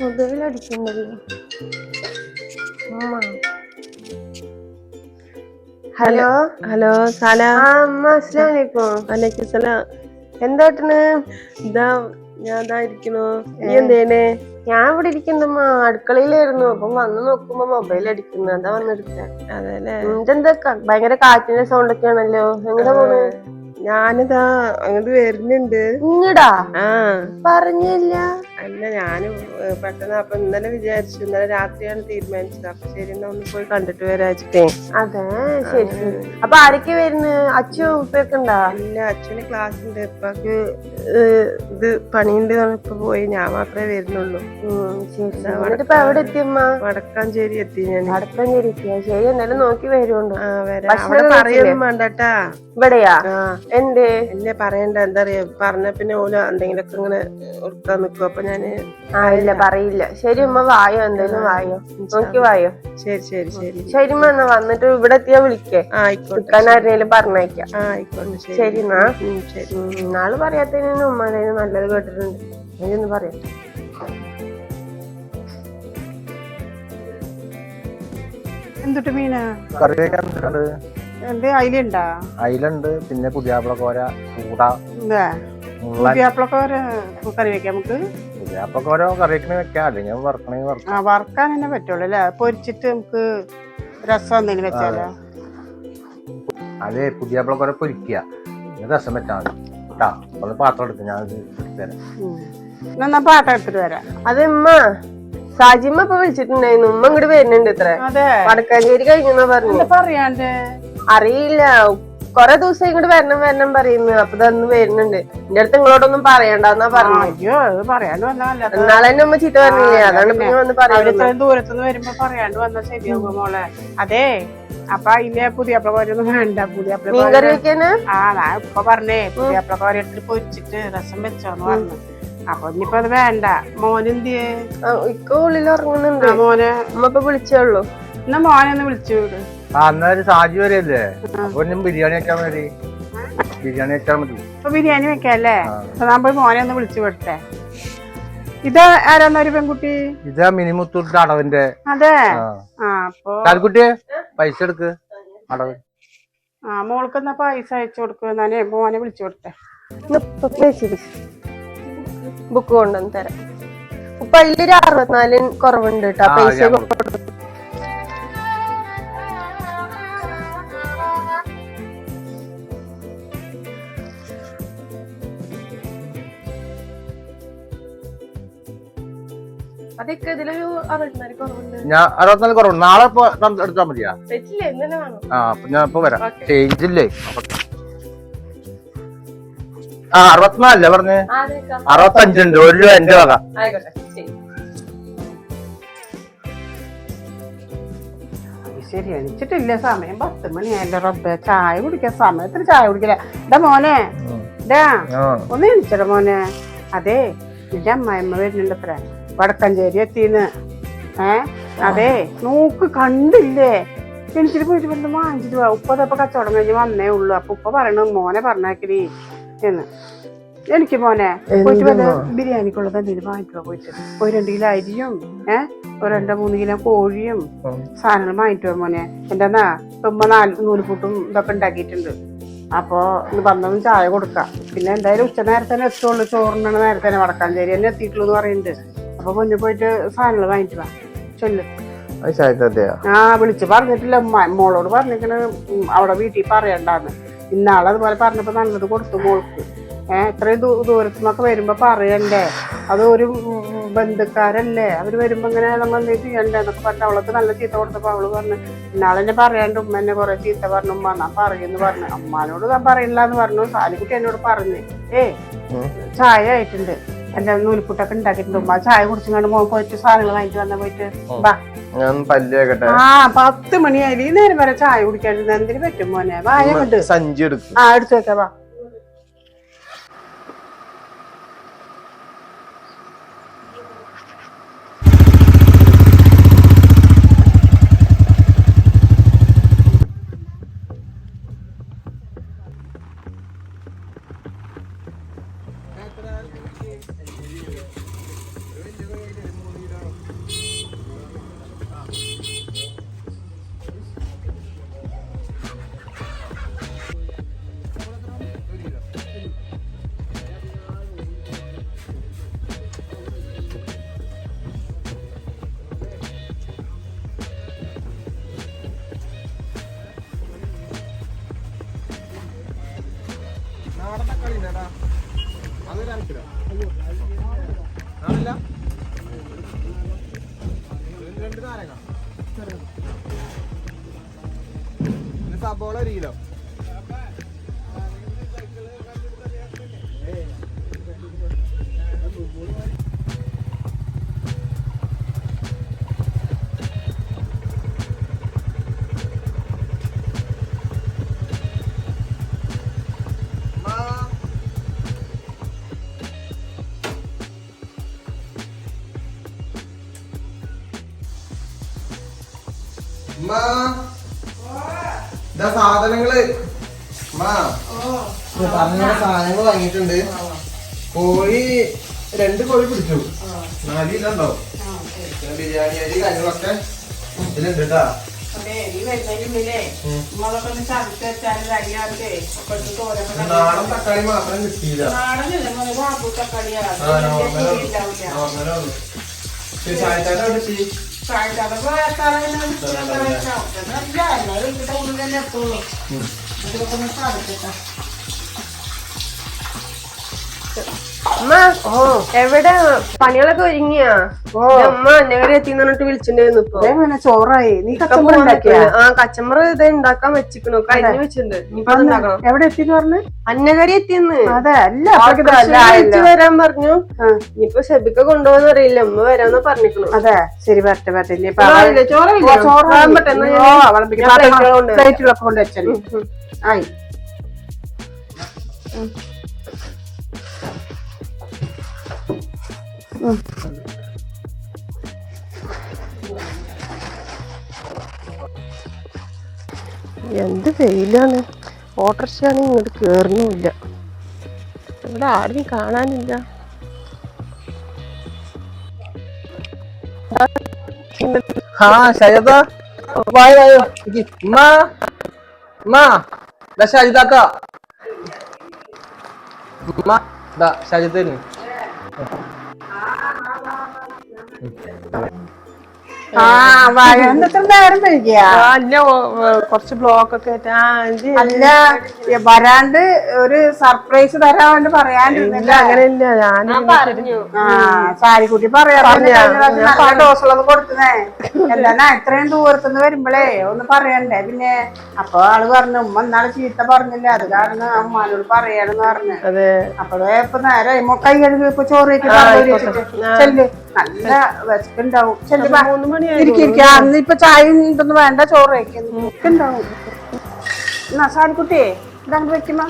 മുതുകിലടിക്കണ്ടല്ലോ ഉമ്മ. Hello? Hello? എന്താട്ടണ് ഇതാ ഞാൻ ഇരിക്കണു നീ എന്തേനെ ഞാൻ ഇവിടെ ഇരിക്കുന്നമ്മ അടുക്കളയിലായിരുന്നു. അപ്പം വന്ന് നോക്കുമ്പോ മൊബൈൽ അടിക്കുന്നു. അതാ വന്നെടുത്ത ഭയങ്കര കാറ്റിന്റെ സൗണ്ട് ഒക്കെ ആണല്ലോ എങ്ങനെ പോണു? ഞാനിതാ അങ്ങോട്ട് വരുന്നുണ്ട്. ഇങ്ങടാ? പറഞ്ഞില്ല. അല്ല ഞാൻ പെട്ടെന്ന് അപ്പൊ ഇന്നലെ വിചാരിച്ചു ഇന്നലെ രാത്രിയാണ് തീരുമാനിച്ചത്. അപ്പൊ ശരി എന്നാ ഒന്ന് പോയി കണ്ടിട്ട് വരാച്ചിട്ടേ അതെ ശരി അപ്പൊ ആരൊക്കെ വരുന്നു? അച്ഛനും ഉപ്പയൊക്കെ ഉണ്ടാ? അല്ല അച്ഛന് ക്ലാസ് ഉണ്ട്. ഇപ്പൊക്ക് ഇത് പണിയുണ്ട് ഇപ്പൊ പോയി. ഞാൻ മാത്രമേ വരുന്നുള്ളൂ. ഇപ്പൊ എവിടെ എത്തിയമ്മ വടക്കാഞ്ചേരി എത്തി ഞാൻ. വടക്കാഞ്ചേരി എത്തിയ? ശരി എന്നാലും നോക്കി വരുന്നുണ്ട് അവിടെ പറയൊന്നും വേണ്ടട്ടാ. ഇവിടെയാ? എന്തേ? എന്നെ പറയണ്ട എന്താ പറയാ പറഞ്ഞ പിന്നെ ഓല എന്തെങ്കിലുമൊക്കെ ഇങ്ങനെ ഉറക്കാൻ നിക്കും. അപ്പൊ ഞാൻ ആ ഇല്ല പറയില്ല. ശരി ഉമ്മ വായോ എന്തേലും വായോ? നോക്കി വായോ? ശരി ശരി ശരി. ശരി ഉമ്മ എന്നാ വന്നിട്ട് ഇവിടെ എത്തിയാ വിളിക്കേ. ആയിക്കോട്ടെ ആരുന്നേലും പറഞ്ഞേക്കാം ആയിക്കോട്ടെ ശരി. എന്നാ. ശരി. നാൾ പറയാത്തതിന് ഉമ്മ നല്ലത് കേട്ടിട്ടുണ്ട്. എനിക്കൊന്ന് പറയാം. എന്തുട്ട് മീനാ? കറി വെക്കാൻ എന്ത് അയിലുണ്ടാ? അയിലുണ്ട് പിന്നെ പുതിയാപ്പിള കോര ചൂട. മുള്ളൻ കറി വെക്കാം നമുക്ക്. പുതിയാപ്പിള കോര കറി വെക്കണ വെക്കാം. അല്ലെങ്കിൽ വറക്കണമെങ്കിൽ വറക്കാം. ആ വറക്കാൻ തന്നെ പറ്റുള്ളൂ അല്ലേ? പൊരിച്ചിട്ട് നമുക്ക് രസം എന്തെങ്കിലും വെച്ചാലോ? അതെ പുതിയ പൊരിക്കുക രസം വെച്ചാൽ മതി. കേട്ടാ ഒന്ന് പാത്രം എടുത്ത് ഞാൻ തരാം എടുത്തിട്ട് വരാം. അത് ഉമ്മ സാജിമ്മ ഇപ്പൊ വിളിച്ചിട്ടുണ്ടായിരുന്നു. ഉമ്മ ഇങ്ങോട്ട് വരുന്നുണ്ട് ഇത്ര. വടക്കാഞ്ചേരി കഴിഞ്ഞെന്നാ പറഞ്ഞു. പറയാണ്ട്? അറിയില്ല. കൊറേ ദിവസം ഇങ്ങോട്ട് വരണം വരണം പറയുന്നു. അപ്പൊ ഇതൊന്നും വരുന്നുണ്ട്. എന്റെ അടുത്ത് ഇങ്ങോട്ടൊന്നും പറയണ്ടെന്നാ പറഞ്ഞു അയ്യോ അത് പറയാണ്ട് വന്നതല്ല നല്ലത് എന്നാളെ ഉമ്മ ചീത്ത പറഞ്ഞില്ലേ? അതാണ് പിന്നെ വന്ന് അവിടെ പറയുന്നത്. ഇത്രയും ദൂരത്തുനിന്ന് വരുമ്പോ പറയാണ്ട് വന്നാ ശരിയാകും മോളെ? അതെ അപ്പൊ അതിന്റെ പുതിയ കോരൊന്നും വേണ്ട. പുതിയ വെക്കാന്? ആ ഞാൻ ഇപ്പൊ പറഞ്ഞേ പുതിയ കോര എടുത്തിട്ട് പൊരിച്ചിട്ട് രസം വെച്ചോന്ന് പറഞ്ഞു. അപ്പൊ ഇനിയിപ്പോ അത് വേണ്ട. മോനെന്തിയേ ഇക്കോ ഇക്ക ഉള്ളിൽ ഉറങ്ങുന്നുണ്ട്. മോനെ. ഉമ്മ ഇപ്പൊ വിളിച്ചോളൂ എന്നാ മോനെ ഒന്ന് വിളിച്ചു വിട്. ആ അന്നേരം സാജി വരെയല്ലേ? അപ്പൊ ഞാൻ ബിരിയാണി വെക്കാൻ മതി ബിരിയാണി വെച്ചാൽ മതി. അപ്പൊ ബിരിയാണി വെക്കാല്ലേ. അപ്പൊ ഞാൻ പോയി മോനെ ഒന്ന് വിളിച്ചു കൊടുത്തേ ഇത് ആരാന്നൊരു പെൺകുട്ടി? ഇത് മിനിമുത്തൂർ അടവിന്റെ അതെ. അപ്പൊ പൈസ എടുക്ക്. അടവ് ആ മോൾക്ക് എന്നാ പൈസ അയച്ചു കൊടുക്കുക എന്നാലേ മോനെ വിളിച്ചു കൊടുത്തേ ബുക്ക് കൊണ്ടുവന്ന് തരാം. ഇപ്പൊ അതിലൊരു അറുപത്തിനാലിന് കുറവുണ്ട് കേട്ടോ പൈസ കൊടുത്തു. അതൊക്കെ ഇതിലൊരു അറുപത്തിനാല് കുറവുണ്ട്. ഞാൻ അറുപത്തിനാല് കുറവുണ്ട്. നാളെ ഇപ്പൊ എടുത്താൽ മതിയാ? തെറ്റില്ല ഇന്നലെ വേണം. ആ അപ്പൊ ഞാൻ ഇപ്പൊ വരാം. ചേഞ്ച് ഇല്ലേ? ആ അറുപത്തിനാലല്ലേ പറഞ്ഞേ? അറുപത്തഞ്ചുണ്ട് ഒരു രൂപ എന്റെ വക. ശരി. എണിച്ചിട്ടില്ല. സമയം പത്ത് മണിയായല്ലോ റബ്ബെ. ചായ കുടിക്കാൻ സമയത്തിന് ചായ കുടിക്കില്ല. ഇതാ മോനെ ഇതാ. ഒന്ന് എണിച്ചട മോനെ. അതെ നിന്റെ അമ്മായിമ്മ വരുന്നുണ്ട് അത്ര വടക്കഞ്ചേരി എത്തിന്ന്. ഏ? അതെ. നോക്ക് കണ്ടില്ലേ? എനിക്കിട്ട് പോയിട്ട് വന്ന് വാങ്ങിച്ചിട്ട് പോവാ ഉപ്പ അതപ്പോ കച്ചവടം കഴിഞ്ഞ് വന്നേ ഉള്ളു. അപ്പൊ ഉപ്പ പറയണു മോനെ പറഞ്ഞാക്കി എന്ന്. എനിക്ക് മോനെ പോയിട്ട് വല്ല ബിരിയാണിക്കുള്ളത് എന്തെങ്കിലും വാങ്ങിക്കുക പോയിട്ട്. ഒരു രണ്ട് കിലോ അരിയും ഏ? ഒരു രണ്ടോ മൂന്ന് കിലോ കോഴിയും. സാധനങ്ങൾ വാങ്ങിട്ട് വാ മോനെ. എന്താ ഉമ്മ നാല് നൂൽപുട്ടും ഇതൊക്കെ ഉണ്ടാക്കിയിട്ടുണ്ട്. അപ്പോ ഇന്ന് വന്നതും ചായ കൊടുക്കാം. പിന്നെ എന്തായാലും ഉച്ച നേരത്തെ തന്നെ എത്തുള്ളൂ. ചോറിനാണ് നേരത്തെ തന്നെ വടക്കാഞ്ചേരി തന്നെ എത്തിയിട്ടുള്ളൂ എന്ന് പറയുന്നുണ്ട്. അപ്പൊ മുന്നിൽ പോയിട്ട് സാധനങ്ങൾ വാങ്ങിട്ട് വാ. ചൊല്ല്. ആ വിളിച്ച്. പറഞ്ഞിട്ടില്ല മോളോട് പറഞ്ഞിരിക്കണ അവിടെ വീട്ടിൽ പറയണ്ടാന്ന്. ഇന്നാളെ അതുപോലെ പറഞ്ഞപ്പോ നല്ലത് കൊടുത്തു മോൾക്ക്. ഏഹ് ഇത്രയും ദൂ ദൂരത്തു നിന്നൊക്കെ വരുമ്പോ പറയണ്ടേ? അത് ഒരു ബന്ധുക്കാരല്ലേ? അവർ വരുമ്പോ ഇങ്ങനെ നമ്മൾ എന്തെങ്കിലും ചെയ്യണ്ടേ എന്നൊക്കെ പറഞ്ഞു അവൾക്ക് നല്ല ചീത്ത കൊടുത്തപ്പോ അവൾ പറഞ്ഞു ഇന്നാളെ എന്നെ പറയാണ്ട് ഉമ്മ എന്നെ കുറെ ചീത്ത പറഞ്ഞു ഉമ്മ എന്നാ പറയുന്നു പറഞ്ഞു. അമ്മാനോട് ഞാൻ പറയില്ല എന്ന് പറഞ്ഞു. സാലിക്കുട്ടി എന്നോട് പറഞ്ഞു. ഏ. ചായ ആയിട്ടുണ്ട്. എന്റെ നൂൽപ്പുട്ടൊക്കെ ഉണ്ടാക്കിയിട്ടുണ്ട്. ഉമ്മ ചായ കുടിച്ചുകൊണ്ട് മോൻ പോയിട്ട് സാധനങ്ങൾ വാങ്ങിച്ചു വന്നാ പോയിട്ട് ബാ ഞാൻ ആ പത്ത് മണിയായി. ഈ നേരം വരെ ചായ കുടിക്കാണ്ടിരുന്ന എന്തിനു പറ്റും മോനെ? വായ കണ്ട് സഞ്ചി എടുക്കും. ആ എടുത്തു വെക്കാം വാ. സബോള ഒരു കിലോ. ഇതാ സാധനങ്ങൾ. പറഞ്ഞ സാധനങ്ങൾ വാങ്ങിയിട്ടുണ്ട്. കോഴി രണ്ട് കോഴി പിടിച്ചു. നാല് കിലോ ഉണ്ടോ ബിരിയാണി അരി കാര്യങ്ങളൊക്കെ ഇതിലുണ്ട് കേട്ടാ നാടൻ തക്കാളി മാത്രം കിട്ടിയില്ല. ചായച്ചാട്ട അവിടെ ഉള്ളിൽ തന്നെ എത്തുള്ളൂ ഇതൊക്കെ ഒന്ന് ചതച്ചിട്ടാ എവിടെ? പണികളൊക്കെ ഒരുങ്ങിയാ? ഓ. അമ്മ അന്നകരെ എത്തിന്ന് പറഞ്ഞിട്ട് വിളിച്ചിട്ടുണ്ടായിരുന്നു ഇപ്പൊ. ചോറായി. നീ. ആ കച്ചമ്പറ ഇത് ഉണ്ടാക്കാൻ വെച്ചിക്കണു. കഴിഞ്ഞു വെച്ചിട്ടുണ്ട്. ഇനിയിപ്പോ അത് ഉണ്ടാക്കണം എവിടെ എത്തിന്ന് പറഞ്ഞു? അന്നകരി എത്തിന്ന്. അതെ അല്ല ഓട്ടോറിക്ഷയിൽ വിളിച്ച് വരാൻ പറഞ്ഞു. ഇനിയിപ്പോ ഷെബിക്ക കൊണ്ടുപോകാന്ന് അറിയില്ല അമ്മ വരാന്ന് പറഞ്ഞിക്കണു. അതെ ശരി പറ്റ പറ്റ ഇനി ഇപ്പൊ ചോറ്. പെട്ടെന്ന്. പ്ലേറ്റുകളൊക്കെ കൊണ്ട് ആയി. എന്ത് വെയിലാണ്? ഓട്ടോറിക്ഷയാണ് ഇങ്ങോട്ട് കേറുന്നുമില്ല. ഇവിടെ ആരും കാണാനില്ല. ഉമ്മ. ദാ ഷജിതന് ആ നേരം അല്ല കുറച്ച് ബ്ലോക്ക് ഒക്കെ അല്ല വരാണ്ട് ഒരു സർപ്രൈസ് തരാൻ വേണ്ടി പറയാനില്ല അങ്ങനെയില്ല ഞാൻ പറഞ്ഞു. ആ സാരിക്കുട്ടി പറയാ ഡോസുകളൊന്നും കൊടുക്കുന്നേ എന്താ ഇത്രയും ദൂരത്തുനിന്ന് വരുമ്പളേ ഒന്ന് പറയണ്ടേ? പിന്നെ അപ്പൊ ആൾ പറഞ്ഞു ഉമ്മ എന്നാൾ ചീത്ത പറഞ്ഞില്ല? അത് കാരണം അമ്മാനോട് പറയണെന്ന് പറഞ്ഞു. അതെ. അപ്പോഴേ ഇപ്പൊ നേരെ കൈ കഴുകി ഇപ്പൊ ചോറ് ചെല്ല്. നല്ല വിശക്കുണ്ടാവും ഇരിക്ക് അന്ന് ഇപ്പൊ ചായ ഇതൊന്നും വേണ്ട ചോറ് വയ്ക്കുന്നു വിശക്കുണ്ടാവും എന്നാ സാൻകുട്ടിയെ ഇതങ്ങോട്ട് വെക്കുമ്പോ